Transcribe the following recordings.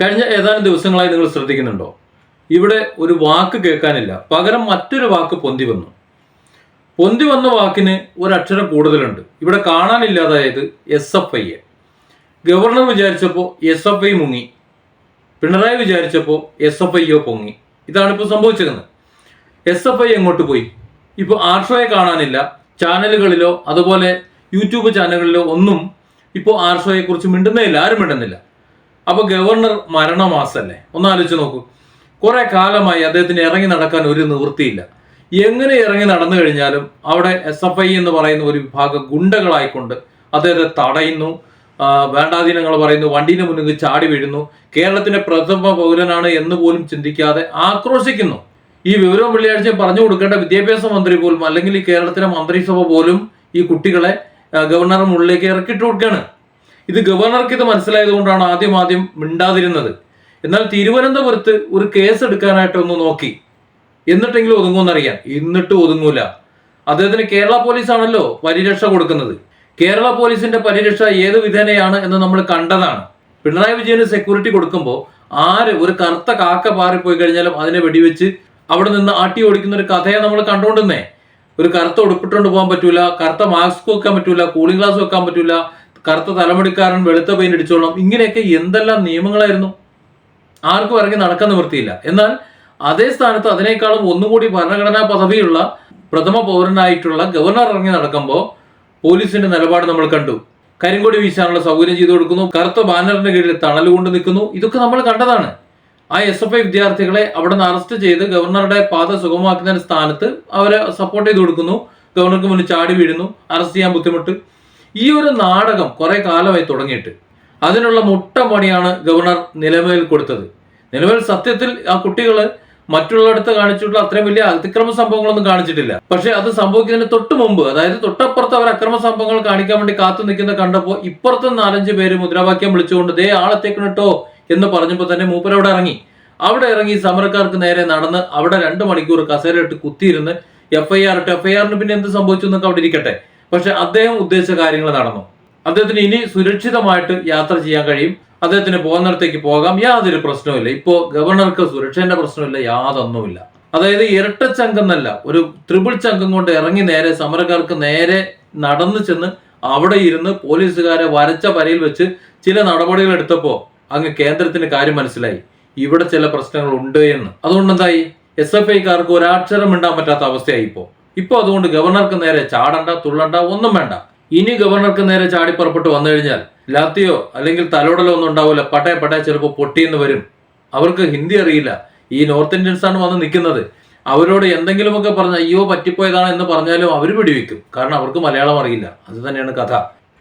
കഴിഞ്ഞ ഏതാനും ദിവസങ്ങളായി നിങ്ങൾ ശ്രദ്ധിക്കുന്നുണ്ടോ? ഇവിടെ ഒരു വാക്ക് കേൾക്കാനില്ല. പകരം മറ്റൊരു വാക്ക് പൊന്തി വന്നു. പൊന്തി വന്ന വാക്കിന് ഒരക്ഷരം കൂടുതലുണ്ട്. ഇവിടെ കാണാനില്ലാതായത് എസ് എഫ് ഐ ഗവർണർ വിചാരിച്ചപ്പോൾ എസ് എഫ് ഐ മുങ്ങി. പിണറായി വിചാരിച്ചപ്പോൾ എസ് എഫ് ഐ പൊങ്ങി. ഇതാണ് ഇപ്പോൾ സംഭവിച്ചിരുന്നത് എസ് എഫ് ഐ എങ്ങോട്ട് പോയി? ഇപ്പോൾ ആർഷോയെ കാണാനില്ല. ചാനലുകളിലോ അതുപോലെ യൂട്യൂബ് ചാനലുകളിലോ ഒന്നും ഇപ്പോൾ ആർഷോയെ കുറിച്ച് മിണ്ടുന്നില്ല ആരും മിണ്ടുന്നില്ല. അപ്പോൾ ഗവർണർ മരണമാസല്ലേ? ഒന്ന് ആലോചിച്ച് നോക്കൂ. കുറെ കാലമായി അദ്ദേഹത്തിന് ഇറങ്ങി നടക്കാൻ ഒരു നിവൃത്തിയില്ല. എങ്ങനെ ഇറങ്ങി നടന്നു കഴിഞ്ഞാലും അവിടെ എസ് എഫ് ഐ എന്ന് പറയുന്ന ഒരു വിഭാഗം ഗുണ്ടകളായിക്കൊണ്ട് അദ്ദേഹത്തെ തടയുന്നു. വേണ്ടാധീനങ്ങൾ പറയുന്നു വണ്ടിന് മുന്നിൽ ചാടി വീഴുന്നു. കേരളത്തിന്റെ പ്രഥമ പൗരനാണ് എന്ന് പോലും ചിന്തിക്കാതെ ആക്രോശിക്കുന്നു. ഈ വിവരം വെള്ളിയാഴ്ച പറഞ്ഞു കൊടുക്കേണ്ട വിദ്യാഭ്യാസ മന്ത്രി പോലും അല്ലെങ്കിൽ ഈ കേരളത്തിലെ മന്ത്രിസഭ പോലും ഈ കുട്ടികളെ ഗവർണർ മുകളിലേക്ക് ഇറക്കിയിട്ട് കൊടുക്കുകയാണ്. ഇത് ഗവർണർക്ക് ഇത് മനസ്സിലായതുകൊണ്ടാണ് ആദ്യം ആദ്യം മിണ്ടാതിരുന്നത്. എന്നാൽ തിരുവനന്തപുരത്ത് ഒരു കേസ് എടുക്കാനായിട്ട് ഒന്ന് നോക്കി. എന്നിട്ടെങ്കിലും ഒതുങ്ങുമെന്നറിയാം. എന്നിട്ടും ഒതുങ്ങൂല. അദ്ദേഹത്തിന് കേരള പോലീസ് ആണല്ലോ പരിരക്ഷ കൊടുക്കുന്നത്. കേരള പോലീസിന്റെ പരിരക്ഷ ഏത് വിധേനയാണ് എന്ന് നമ്മൾ കണ്ടതാണ്. പിണറായി വിജയന് സെക്യൂരിറ്റി കൊടുക്കുമ്പോൾ ആര് ഒരു കറുത്ത കാക്ക പാറിപ്പോയി കഴിഞ്ഞാലും അതിനെ വെടിവെച്ച് അവിടെ നിന്ന് ആട്ടി ഓടിക്കുന്ന ഒരു കഥയെ നമ്മൾ കണ്ടുകൊണ്ടിരുന്നേ ഒരു കറുത്ത ഉടുപ്പിട്ടുകൊണ്ട് പോകാൻ പറ്റൂല കറുത്ത മാസ്ക് വെക്കാൻ പറ്റൂല കൂളിംഗ് ഗ്ലാസ് വെക്കാൻ പറ്റൂല കറുത്ത തലമുടിക്കാരൻ വെളുത്ത പെയിന്റ് അടിച്ചോളാം. ഇങ്ങനെയൊക്കെ എന്തെല്ലാം നിയമങ്ങളായിരുന്നു? ആർക്കും ഇറങ്ങി നടക്കാൻ നിവൃത്തിയില്ല. എന്നാൽ അതേ സ്ഥാനത്ത് അതിനേക്കാളും ഒന്നുകൂടി ഭരണഘടനാ പദവിയുള്ള പ്രഥമ പൗരനായിട്ടുള്ള ഗവർണർ ഇറങ്ങി നടക്കുമ്പോൾ പോലീസിന്റെ നിലപാട് നമ്മൾ കണ്ടു. കരിങ്കൊടി വീശാനുള്ള സൗകര്യം ചെയ്തു കൊടുക്കുന്നു. കറുത്ത ബാനറിന്റെ കീഴിൽ തണൽ കൊണ്ട് നിൽക്കുന്നു. ഇതൊക്കെ നമ്മൾ കണ്ടതാണ്. ആ എസ് എഫ് ഐ വിദ്യാർത്ഥികളെ അവിടെ നിന്ന് അറസ്റ്റ് ചെയ്ത് ഗവർണറുടെ പാത സുഗമമാക്കുന്ന സ്ഥാനത്ത് അവരെ സപ്പോർട്ട് ചെയ്ത് കൊടുക്കുന്നു. ഗവർണർക്ക് മുന്നിൽ ചാടി വീഴുന്നു. അറസ്റ്റ് ചെയ്യാൻ ബുദ്ധിമുട്ട്. ഈ ഒരു നാടകം കുറെ കാലമായി തുടങ്ങിയിട്ട് അതിനുള്ള മുട്ടമണിയാണ് ഗവർണർ നിലമേൽ കൊടുത്തത്. നിലവിൽ സത്യത്തിൽ ആ കുട്ടികൾ മറ്റുള്ളിടത്ത് കാണിച്ചിട്ടുള്ള അത്രയും വലിയ അതിക്രമ സംഭവങ്ങളൊന്നും കാണിച്ചിട്ടില്ല. പക്ഷെ അത് സംഭവിക്കുന്നതിന് തൊട്ട് മുമ്പ് അതായത് തൊട്ടപ്പുറത്ത് അവർ അക്രമ സംഭവങ്ങൾ കാണിക്കാൻ വേണ്ടി കാത്തു നിൽക്കുന്ന കണ്ടപ്പോൾ ഇപ്പുറത്ത് നാലഞ്ച് പേര് മുദ്രാവാക്യം വിളിച്ചുകൊണ്ട് ദേ ആളെത്തേക്കണം കേട്ടോ എന്ന് പറഞ്ഞപ്പോൾ തന്നെ മൂപ്പർ അവിടെ ഇറങ്ങി. അവിടെ ഇറങ്ങി സമരക്കാർക്ക് നേരെ നടന്ന് അവിടെ രണ്ട് മണിക്കൂർ കസേരയിട്ട് കുത്തിയിരുന്ന് എഫ് ഐ ആർ ഇട്ട്. എഫ് ഐ ആറിന് പിന്നെ എന്ത് സംഭവിച്ചു? എന്നൊക്കെ അവിടെ ഇരിക്കട്ടെ. പക്ഷെ അദ്ദേഹം ഉദ്ദേശിച്ച കാര്യങ്ങൾ നടന്നു. അദ്ദേഹത്തിന് ഇനി സുരക്ഷിതമായിട്ട് യാത്ര ചെയ്യാൻ കഴിയും. അദ്ദേഹത്തിന് പോകുന്നിടത്തേക്ക് പോകാം. യാതൊരു പ്രശ്നവുമില്ല. ഇപ്പോ ഗവർണർക്ക് സുരക്ഷേന്റെ പ്രശ്നമില്ല യാതൊന്നുമില്ല. അതായത് ഇരട്ട എന്നല്ല ഒരു ത്രിപിൾ ചങ്കം കൊണ്ട് ഇറങ്ങി നേരെ സമരക്കാർക്ക് നേരെ നടന്നു ചെന്ന് അവിടെ ഇരുന്ന് പോലീസുകാരെ വരച്ച വരയിൽ വെച്ച് ചില നടപടികൾ എടുത്തപ്പോ അങ്ങ് കേന്ദ്രത്തിന് കാര്യം മനസ്സിലായി. ഇവിടെ ചില പ്രശ്നങ്ങൾ ഉണ്ട് എന്ന്. അതുകൊണ്ട് എന്തായി? എസ് എഫ് ഐക്കാർക്ക് ഒരാക്ഷരം മിണ്ടാൻ പറ്റാത്ത അവസ്ഥയായി ഇപ്പോ. ഇപ്പൊ അതുകൊണ്ട് ഗവർണർക്ക് നേരെ ചാടണ്ട തുള്ളണ്ട ഒന്നും വേണ്ട. ഇനി ഗവർണർക്ക് നേരെ ചാടി പുറപ്പെട്ട് വന്നു കഴിഞ്ഞാൽ ലാത്തിയോ അല്ലെങ്കിൽ തലോടലോ ഒന്നും ഉണ്ടാവില്ല പട്ടേ പട്ടേ ചിലപ്പോൾ പൊട്ടിയെന്ന് വരും. അവർക്ക് ഹിന്ദി അറിയില്ല. ഈ നോർത്ത് ഇന്ത്യൻസ് ആണ് വന്ന് നിൽക്കുന്നത്. അവരോട് എന്തെങ്കിലുമൊക്കെ പറഞ്ഞ അയ്യോ പറ്റിപ്പോയതാണ് എന്ന് പറഞ്ഞാലും അവർ പിടിവെക്കും കാരണം അവർക്ക് മലയാളം അറിയില്ല. അത് തന്നെയാണ് കഥ.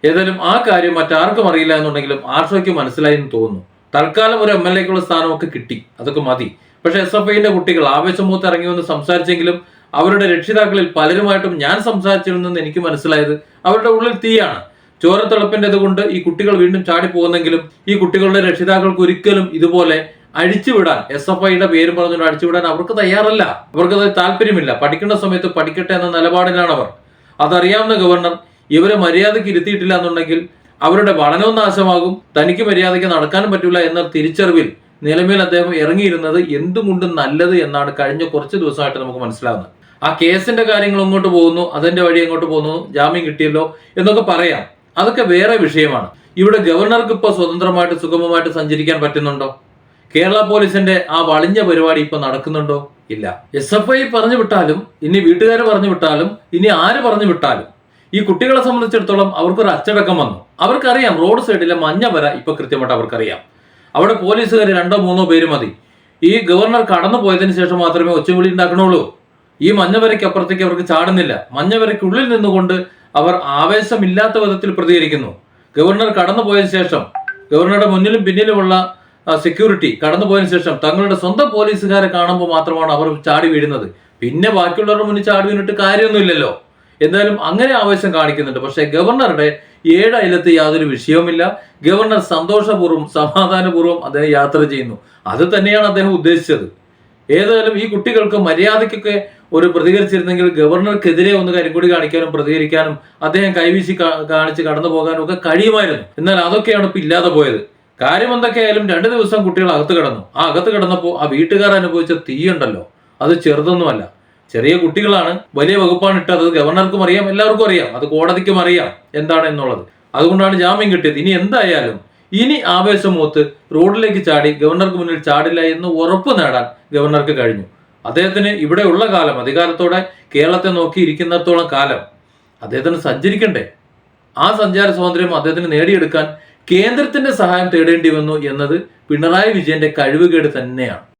ഏതായാലും ആ കാര്യം മറ്റാർക്കും അറിയില്ല എന്നുണ്ടെങ്കിലും ആർഷോയ്ക്ക് മനസ്സിലായി എന്ന് തോന്നുന്നു. തൽക്കാലം ഒരു എം എൽ എക്കുള്ള സ്ഥാനമൊക്കെ കിട്ടി. അതൊക്കെ മതി. പക്ഷെ എസ് എഫ് ഐന്റെ കുട്ടികൾ ആവേശമൂത്ത് ഇറങ്ങി വന്ന് സംസാരിച്ചെങ്കിലും അവരുടെ രക്ഷിതാക്കളിൽ പലരുമായിട്ടും ഞാൻ സംസാരിച്ചിരുന്നെന്ന് എനിക്ക് മനസ്സിലായത് അവരുടെ ഉള്ളിൽ തീയാണ്. ചോരത്തിളപ്പിന്റെത് കൊണ്ട് ഈ കുട്ടികൾ വീണ്ടും ചാടി പോകുന്നെങ്കിലും ഈ കുട്ടികളുടെ രക്ഷിതാക്കൾക്ക് ഒരിക്കലും ഇതുപോലെ അഴിച്ചുവിടാൻ എസ് എഫ് ഐയുടെ പേര് പറഞ്ഞുകൊണ്ട് അഴിച്ചുവിടാൻ അവർക്ക് തയ്യാറല്ല. അവർക്കത് താല്പര്യമില്ല. പഠിക്കേണ്ട സമയത്ത് പഠിക്കട്ടെ എന്ന നിലപാടിലാണ് അവർ അതറിയാവുന്ന ഗവർണർ ഇവരെ മര്യാദയ്ക്ക് ഇരുത്തിയിട്ടില്ല എന്നുണ്ടെങ്കിൽ അവരുടെ പഠനവും നാശമാകും. തനിക്ക് മര്യാദയ്ക്ക് നടക്കാനും പറ്റില്ല എന്ന തിരിച്ചറിവിൽ നിലമേൽ അദ്ദേഹം ഇറങ്ങിയിരുന്നത് എന്തുകൊണ്ടും നല്ലത് എന്നാണ് കഴിഞ്ഞ കുറച്ച് ദിവസമായിട്ട് നമുക്ക് മനസ്സിലാവുന്നത്. ആ കേസിന്റെ കാര്യങ്ങൾ അങ്ങോട്ട് പോകുന്നു അതിന്റെ വഴി അങ്ങോട്ട് പോകുന്നു ജാമ്യം കിട്ടിയല്ലോ എന്നൊക്കെ പറയാം. അതൊക്കെ വേറെ വിഷയമാണ്. ഇവിടെ ഗവർണർക്ക് ഇപ്പോൾ സ്വതന്ത്രമായിട്ട് സുഗമമായിട്ട് സഞ്ചരിക്കാൻ പറ്റുന്നുണ്ടോ? കേരള പോലീസിന്റെ ആ വളിഞ്ഞ പരിപാടി ഇപ്പൊ നടക്കുന്നുണ്ടോ? ഇല്ല. എസ് എഫ് ഐ പറഞ്ഞു വിട്ടാലും ഇനി വീട്ടുകാർ പറഞ്ഞു വിട്ടാലും ഇനി ആര് പറഞ്ഞു വിട്ടാലും ഈ കുട്ടികളെ സംബന്ധിച്ചിടത്തോളം അവർക്കൊരു അച്ചടക്കം വന്നു. അവർക്കറിയാം റോഡ് സൈഡിലെ മഞ്ഞ വര ഇപ്പൊ കൃത്യമായിട്ട് അവർക്കറിയാം. അവിടെ പോലീസുകാർ രണ്ടോ മൂന്നോ പേര് മതി. ഈ ഗവർണർ കടന്നു പോയതിനു ശേഷം മാത്രമേ ഒച്ചവിളി ഉണ്ടാക്കണുള്ളൂ. ഈ മഞ്ഞവരയ്ക്ക് അപ്പുറത്തേക്ക് അവർക്ക് ചാടുന്നില്ല. മഞ്ഞവരയ്ക്കുള്ളിൽ നിന്നുകൊണ്ട് അവർ ആവേശമില്ലാത്ത വിധത്തിൽ പ്രതികരിക്കുന്നു. ഗവർണർ കടന്നു പോയതിനു ശേഷം ഗവർണറുടെ മുന്നിലും പിന്നിലുമുള്ള സെക്യൂരിറ്റി കടന്നു പോയതിനു ശേഷം തങ്ങളുടെ സ്വന്തം പോലീസുകാരെ കാണുമ്പോൾ മാത്രമാണ് അവർ ചാടി വീഴുന്നത്. പിന്നെ ബാക്കിയുള്ളവരുടെ മുന്നിൽ ചാടി വീണിട്ട് കാര്യമൊന്നുമില്ലല്ലോ. എന്തായാലും അങ്ങനെ ആവേശം കാണിക്കുന്നുണ്ട്. പക്ഷേ ഗവർണറുടെ ഏഴ് അയലത്ത് യാതൊരു വിഷയവുമില്ല. ഗവർണർ സന്തോഷപൂർവം സമാധാനപൂർവം അദ്ദേഹം യാത്ര ചെയ്യുന്നു. അത് തന്നെയാണ് അദ്ദേഹം ഉദ്ദേശിച്ചത്. ഏതായാലും ഈ കുട്ടികൾക്ക് മര്യാദയ്ക്കൊക്കെ ഒരു പ്രതികരിച്ചിരുന്നെങ്കിൽ ഗവർണർക്കെതിരെ ഒന്ന് കരിങ്കൊടി കാണിക്കാനും പ്രതികരിക്കാനും അദ്ദേഹം കൈവീശി കാണിച്ച് കടന്നു പോകാനും ഒക്കെ കഴിയുമായിരുന്നു. എന്നാൽ അതൊക്കെയാണ് ഇപ്പൊ ഇല്ലാതെ പോയത്. കാര്യം എന്തൊക്കെയായാലും രണ്ട് ദിവസം കുട്ടികൾ അകത്ത് കിടന്നു. ആ അകത്ത് കിടന്നപ്പോൾ ആ വീട്ടുകാർ അനുഭവിച്ച തീയുണ്ടല്ലോ. അത് ചെറുതൊന്നുമല്ല. ചെറിയ കുട്ടികളാണ്. വലിയ വകുപ്പാണ് ഇട്ടത്. ഗവർണർക്കും അറിയാം. എല്ലാവർക്കും അറിയാം. അത് കോടതിക്കും അറിയാം. എന്താണ് എന്നുള്ളത്. അതുകൊണ്ടാണ് ജാമ്യം കിട്ടിയത്. ഇനി എന്തായാലും ഇനി ആവേശം മൂത്ത് റോഡിലേക്ക് ചാടി ഗവർണർക്ക് മുന്നിൽ ചാടില്ല എന്ന് ഉറപ്പ് നേടാൻ ഗവർണർക്ക് കഴിഞ്ഞു. അദ്ദേഹത്തിന് ഇവിടെയുള്ള കാലം അധികാരത്തോടെ കേരളത്തെ നോക്കി ഇരിക്കുന്നിടത്തോളം കാലം. അദ്ദേഹത്തിന് സഞ്ചരിക്കണ്ടേ? ആ സഞ്ചാര സ്വാതന്ത്ര്യം അദ്ദേഹത്തിന് നേടിയെടുക്കാൻ കേന്ദ്രത്തിന്റെ സഹായം തേടേണ്ടി വന്നു എന്നത് പിണറായി വിജയന്റെ കഴിവുകേട് തന്നെയാണ്.